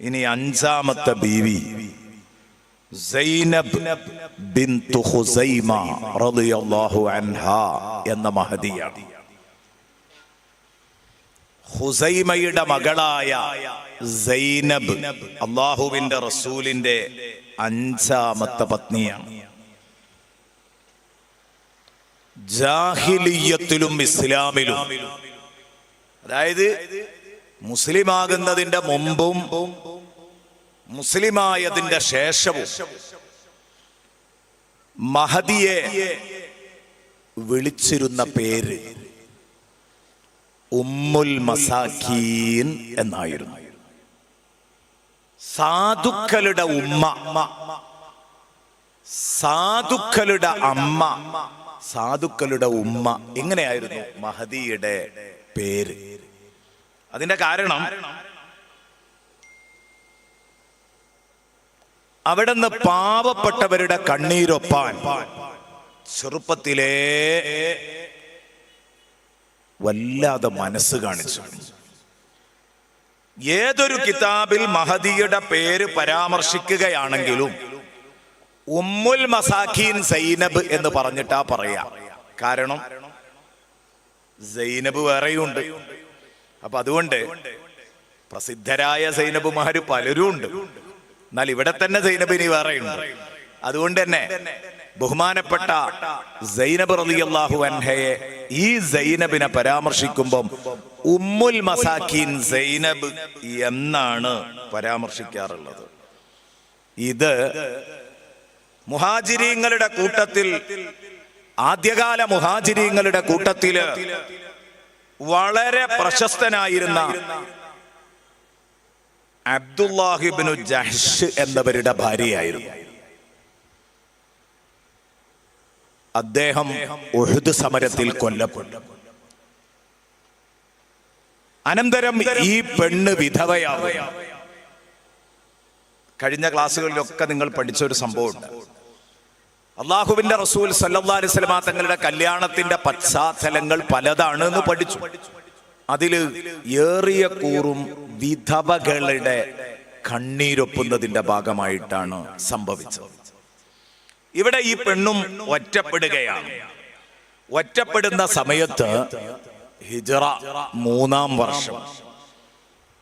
ഇനി അഞ്ചാമത്തെ ബീവി. സൈനബ് ബിന്തു ഹുസൈമ റളിയല്ലാഹു അൻഹ എന്ന മഹദിയാണ്. ഹുസൈമയുടെ മകളായ സൈനബ് അള്ളാഹുവിന്റെ റസൂലിന്റെ അഞ്ചാമത്തെ പത്നിയാണ്. ജാഹിലിയത്തിലും ഇസ്ലാമിലും അതായത് മുസ്ലിമാകുന്നതിന്റെ മുമ്പും മുസ്ലിമായതിന്റെ ശേഷവും മഹദിയെ വിളിച്ചിരുന്ന പേര് ഉമ്മുൽ മസാഖീൻ എന്നായിരുന്നു. സാധുക്കളുടെ ഉമ്മ സാധുക്കളുടെ അമ്മ സാധുക്കളുടെ ഉമ്മ എങ്ങനെയായിരുന്നു മഹദിയുടെ പേര്. അതിന്റെ കാരണം അവിടെ നിന്ന് പാവപ്പെട്ടവരുടെ കണ്ണീരൊപ്പാൻ ചെറുപ്പത്തിലേ വല്ലാതെ മനസ്സ് കാണിച്ചു. ഏതൊരു കിതാബിൽ മഹദിയുടെ പേര് പരാമർശിക്കുകയാണെങ്കിലും ഉമ്മുൽ മസാഖീൻ സൈനബ് എന്ന് പറഞ്ഞിട്ടാ പറയാ. കാരണം സൈനബ് വേറെയുണ്ട്. അപ്പൊ അതുകൊണ്ട് പ്രസിദ്ധരായ സൈനബുമാര് പലരും ഉണ്ട്. എന്നാൽ ഇവിടെ തന്നെ സൈനബിനി വേറെയുണ്ട്. അതുകൊണ്ട് തന്നെ ബഹുമാനപ്പെട്ട സൈനബ് റളിയല്ലാഹു അൻഹയെ ഈ സൈനബിനെ പരാമർശിക്കുമ്പം ഉമ്മുൽ മസാക്കീൻ സൈനബ് എന്നാണ് പരാമർശിക്കാറുള്ളത്. ഇത് മുഹാജിരിങ്ങളുടെ കൂട്ടത്തിൽ ആദ്യകാല മുഹാജിരിങ്ങളുടെ കൂട്ടത്തിൽ വളരെ പ്രശസ്തനായിരുന്ന അബ്ദുല്ലാഹിബിനു ജഹ്ഷ് എന്നവരുടെ ഭാര്യയായിരുന്നു. അദ്ദേഹം ഉഹുദ് സമരത്തിൽ കൊല്ലപ്പെട്ടു. അനന്തരം ഈ പെണ്ണ് വിധവയാവുക. കഴിഞ്ഞ ക്ലാസ്സുകളിലൊക്കെ നിങ്ങൾ പഠിച്ച ഒരു സംഭവമുണ്ട്. അള്ളാഹുവിന്റെ റസൂൽ സല്ലല്ലാഹു അലൈഹി വസല്ലമ തങ്ങളുടെ കല്യാണത്തിന്റെ പശ്ചാത്തലങ്ങൾ പലതാണ് എന്ന് പഠിച്ചു. അതിൽ ഏറിയ കൂറും വിധവകളുടെ കണ്ണീരൊപ്പുന്നതിന്റെ ഭാഗമായിട്ടാണ് സംഭവിച്ചത്. ഇവിടെ ഈ പെണ്ണും ഒറ്റപ്പെടുകയാണ്. ഒറ്റപ്പെടുന്ന സമയത്ത് ഹിജറ മൂന്നാം വർഷം.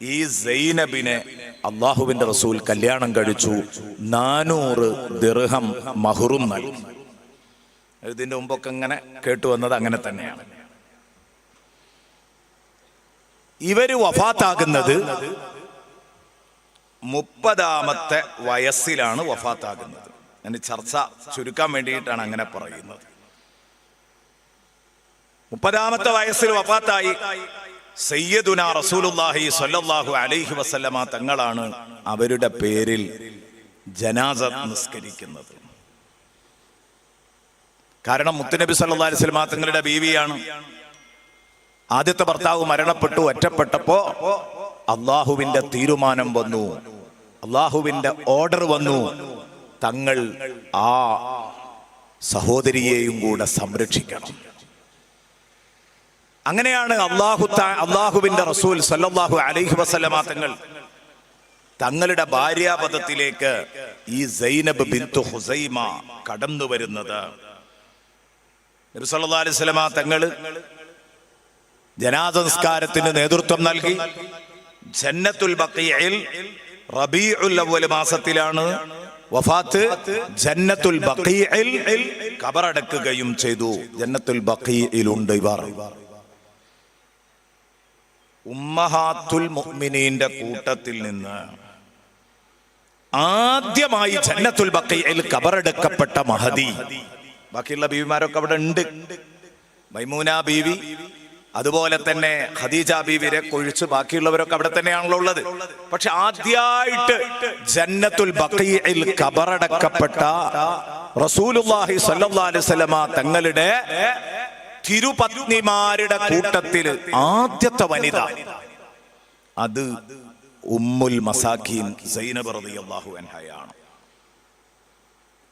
ഈ സൈനബിനെ അള്ളാഹുവിന്റെ റസൂൽ കല്യാണം കഴിച്ചു. നാനൂറ് ദിർഹം മഹുറും നൽകി. ഇതിന്റെ മുമ്പൊക്കെ ഇങ്ങനെ കേട്ടു വന്നത് അങ്ങനെ തന്നെയാണ്. ഇവർ വഫാത്താകുന്നത് മുപ്പതാമത്തെ വയസ്സിലാണ് വഫാത്താകുന്നത്. ഞാൻ ചർച്ച ചുരുക്കാൻ വേണ്ടിയിട്ടാണ് അങ്ങനെ പറയുന്നത്. മുപ്പതാമത്തെ വയസ്സിൽ വഫാത്തായി. സയ്യദുന റസൂലുല്ലാഹി സല്ലല്ലാഹു അലൈഹി വസല്ലമ തങ്ങളാണ് അവരുടെ പേരിൽ ജനാസ നിസ്കരിക്കുന്നത്. കാരണം മുത്തുനബി സല്ലല്ലാഹു അലൈഹി വസല്ലമ തങ്ങളുടെ ബീവിയാണ്. ആദ്യത്തെ ഭർത്താവ് മരണപ്പെട്ടു ഒറ്റപ്പെട്ടപ്പോ അള്ളാഹുവിന്റെ തീരുമാനം വന്നു. അള്ളാഹുവിന്റെ ഓർഡർ വന്നു. തങ്ങൾ ആ സഹോദരിയെയും കൂടെ സംരക്ഷിക്കണം. അങ്ങനെയാണ് അള്ളാഹു അള്ളാഹുവിന്റെ റസൂൽ സല്ലാഹു അലൈഹി വസല്ലമ തങ്ങൾ തങ്ങളുടെ ഭാര്യാപദത്തിലേക്ക് ഈ സൈനബ് ബിന്തു ഹുസൈമ കടന്നു വരുന്നത്. നബി സല്ലല്ലാഹു അലൈഹി തങ്ങൾ ജനാസംസ്കാരത്തിന് നേതൃത്വം നൽകി. ജന്നത്തുൽ ബഖീഇൽ റബീഉൽ അവൽ മാസത്തിലാണ് വഫാത്ത് ജന്നത്തുൽ ബഖീഇൽ കബറടക്കുകയും ചെയ്തു. ജന്നത്തുൽ ബഖീഇലുണ്ട് ഇവർ. ഉമ്മഹാത്തുൽ മുഅ്മിനീന്റെ കൂട്ടത്തിൽ നിന്ന് ആദ്യമായി ജന്നത്തുൽ ബക്കയിൽ കബറെടുക്കപ്പെട്ട മഹദി. ബാക്കിയുള്ള ബീവിമാരൊക്കെ അവിടെ ഉണ്ട്. മൈമൂന ബീവി അതുപോലെ തന്നെ ഖദീജ ബീവിരെ കൊഴിച്ച് ബാക്കിയുള്ളവരൊക്കെ അവിടെ തന്നെയാണല്ലോ ഉള്ളത്. പക്ഷെ ആദ്യമായിട്ട് ജന്നത്തുൽ ബക്കയിൽ കബറടക്കപ്പെട്ട റസൂലുള്ളാഹി സ്വല്ലല്ലാഹു അലൈഹി തങ്ങളുടെ തിരുപത്നിമാരുടെ കൂട്ടത്തിൽ ആദ്യത്തെ വനിത അത് ഉമ്മുൽ മസാഖീൻ സൈനബ് റളിയല്ലാഹു അൻഹയാണ്.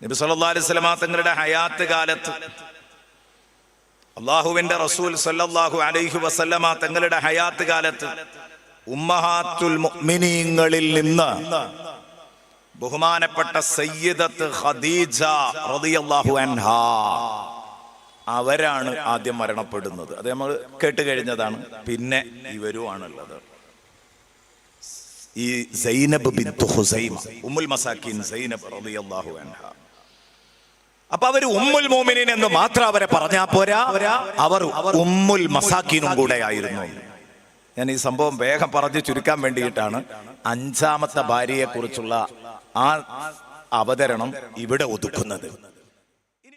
നബി സല്ലല്ലാഹു അലൈഹി വസല്ലമ തങ്ങളുടെ ഹയാത്ത് കാലത്ത് അള്ളാഹുവിന്റെ റസൂൽ സല്ലല്ലാഹു അലൈഹി വസല്ലമ തങ്ങളുടെ ഹയാത്ത് കാലത്ത് ഉമ്മഹാത്തുൽ മുഅ്മിനീങ്ങളിൽ നിന്ന് ബഹുമാനപ്പെട്ട സയ്യിദത്ത് ഖദീജ റളിയല്ലാഹു അൻഹാ അവരാണ് ആദ്യം മരണപ്പെടുന്നത്. അത് നമ്മൾ കേട്ട് കഴിഞ്ഞതാണ്. പിന്നെ ഇവരുമാണുള്ളത്. ഈ സൈനബ് ബിന്തു ഹുസൈമ ഉമ്മുൽ മസാക്കിൻ സൈനബ് റളിയല്ലാഹു അൻഹ. അപ്പൊ അവർ ഉമ്മുൽ മോമിനിൻ എന്ന് മാത്രം അവരെ പറഞ്ഞാ പോരാ? അവർ ഉമ്മുൽ മസാക്കിനും കൂടെ ആയിരുന്നു. ഞാൻ ഈ സംഭവം വേഗം പറഞ്ഞ് ചുരുക്കാൻ വേണ്ടിയിട്ടാണ്. അഞ്ചാമത്തെ ഭാര്യയെ കുറിച്ചുള്ള ആ അവതരണം ഇവിടെ ഒതുക്കുന്നത്.